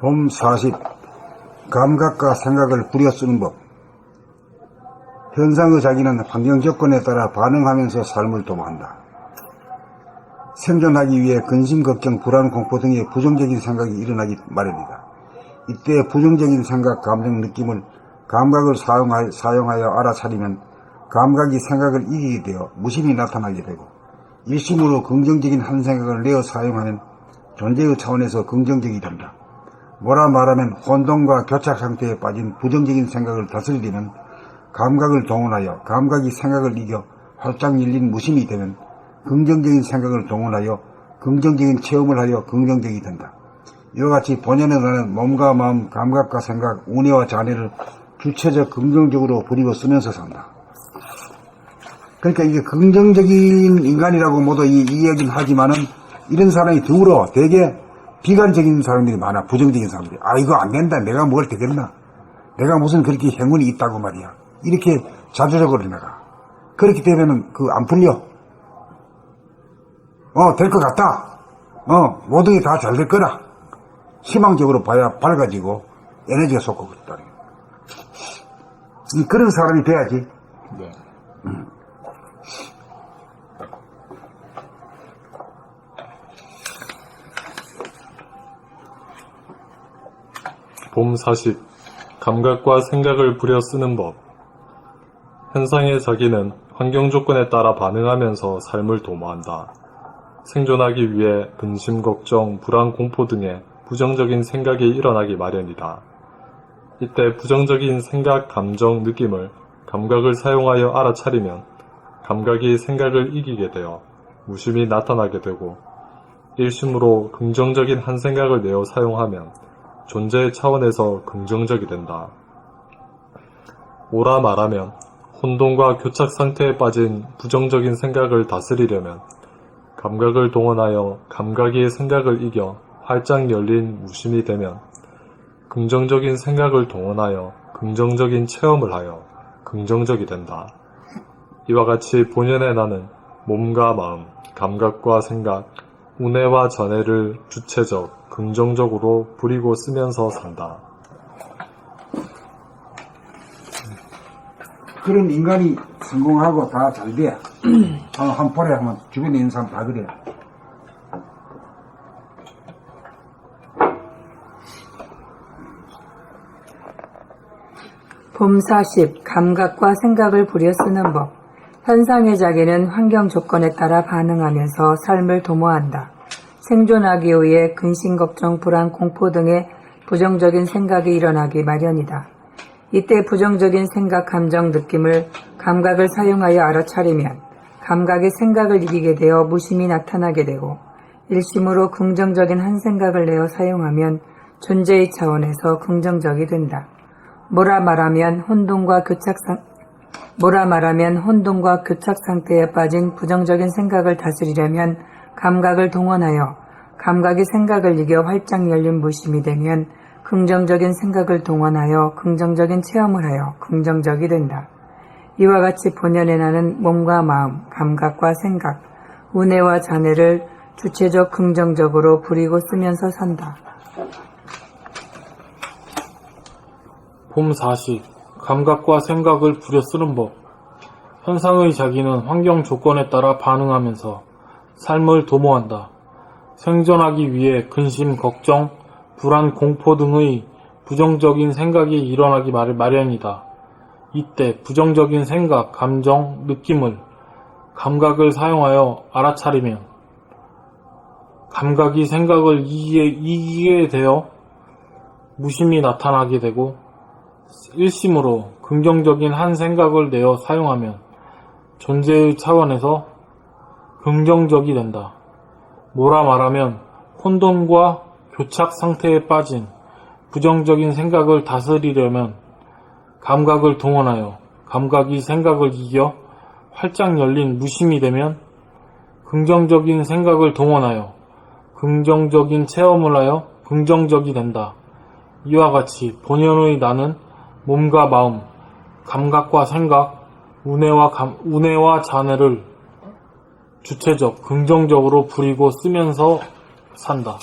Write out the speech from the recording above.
봄 40. 감각과 생각을 부려 쓰는 법. 현상의 자기는 환경 조건에 따라 반응하면서 삶을 도모한다. 생존하기 위해 근심, 걱정, 불안, 공포 등의 부정적인 생각이 일어나기 마련이다. 이때 부정적인 생각, 감정, 느낌을 감각을 사용하여, 사용하여 알아차리면 감각이 생각을 이기게 되어 무심히 나타나게 되고 일심으로 긍정적인 한 생각을 내어 사용하면 존재의 차원에서 긍정적이 된다. 뭐라 말하면 혼돈과 교착 상태에 빠진 부정적인 생각을 다스리려면 감각을 동원하여 감각이 생각을 이겨 활짝 열린 무심이 되면 긍정적인 생각을 동원하여 긍정적인 체험을 하여 긍정적이 된다. 이와 같이 본연에 나는 몸과 마음, 감각과 생각, 운해와 잔해를 주체적 긍정적으로 부리고 쓰면서 산다. 그러니까 이게 긍정적인 인간이라고 모두 이, 이야기는 하지만은 이런 사람이 드물어 되게 비관적인 사람들이 많아. 부정적인 사람들이. 아 이거 안 된다. 내가 뭘 되겠나? 내가 무슨 그렇게 행운이 있다고 말이야. 이렇게 자주적으로 나가. 그렇기 때문에는 그안 풀려. 어 될 것 같다. 어 모든 게 다 잘 될 거라. 희망적으로 봐야 밝아지고 에너지가 솟고 그랬다 이 그런 사람이 돼야지. 네. 봄 40. 감각과 생각을 부려 쓰는 법. 현상의 자기는 환경 조건에 따라 반응하면서 삶을 도모한다. 생존하기 위해 근심, 걱정, 불안, 공포 등의 부정적인 생각이 일어나기 마련이다. 이때 부정적인 생각, 감정, 느낌을 감각을 사용하여 알아차리면 감각이 생각을 이기게 되어 무심히 나타나게 되고 일심으로 긍정적인 한 생각을 내어 사용하면 존재의 차원에서 긍정적이 된다. 오라 말하면 혼돈과 교착 상태에 빠진 부정적인 생각을 다스리려면 감각을 동원하여 감각이 생각을 이겨 활짝 열린 무심이 되면 긍정적인 생각을 동원하여 긍정적인 체험을 하여 긍정적이 된다. 이와 같이 본연의 나는 몸과 마음, 감각과 생각, 운해와 전해를 주체적, 긍정적으로 부리고 쓰면서 산다. 그런 인간이 성공하고 다 잘 돼. 어, 한 번에 하면 주변에 있는 사람 다 그래. 봄 40. 감각과 생각을 부려 쓰는 법. 현상의 자기는 환경 조건에 따라 반응하면서 삶을 도모한다. 생존하기 위해 근심, 걱정, 불안, 공포 등의 부정적인 생각이 일어나기 마련이다. 이때 부정적인 생각, 감정, 느낌을 감각을 사용하여 알아차리면 감각이 생각을 이기게 되어 무심히 나타나게 되고 일심으로 긍정적인 한 생각을 내어 사용하면 존재의 차원에서 긍정적이 된다. 뭐라 말하면 혼돈과 교착상 뭐라 말하면 혼돈과 교착 상태에 빠진 부정적인 생각을 다스리려면 감각을 동원하여 감각이 생각을 이겨 활짝 열린 무심이 되면 긍정적인 생각을 동원하여 긍정적인 체험을 하여 긍정적이 된다. 이와 같이 본연의 나는 몸과 마음, 감각과 생각, 운해와 잔해를 주체적 긍정적으로 부리고 쓰면서 산다. 봄 40. 감각과 생각을 부려 쓰는 법. 현상의 자기는 환경 조건에 따라 반응하면서 삶을 도모한다. 생존하기 위해 근심, 걱정, 불안, 공포 등의 부정적인 생각이 일어나기 마- 마련이다. 이때 부정적인 생각, 감정, 느낌을 감각을 사용하여 알아차리면 감각이 생각을 이기게, 이기게 되어 무심히 나타나게 되고 일심으로 긍정적인 한 생각을 내어 사용하면 존재의 차원에서 긍정적이 된다. 뭐라 말하면 혼돈과 교착 상태에 빠진 부정적인 생각을 다스리려면 감각을 동원하여 감각이 생각을 이겨 활짝 열린 무심이 되면 긍정적인 생각을 동원하여 긍정적인 체험을 하여 긍정적이 된다. 이와 같이 본연의 나는 몸과 마음, 감각과 생각, 운해와 감, 운해와 잔해를 주체적, 긍정적으로 부리고 쓰면서 산다.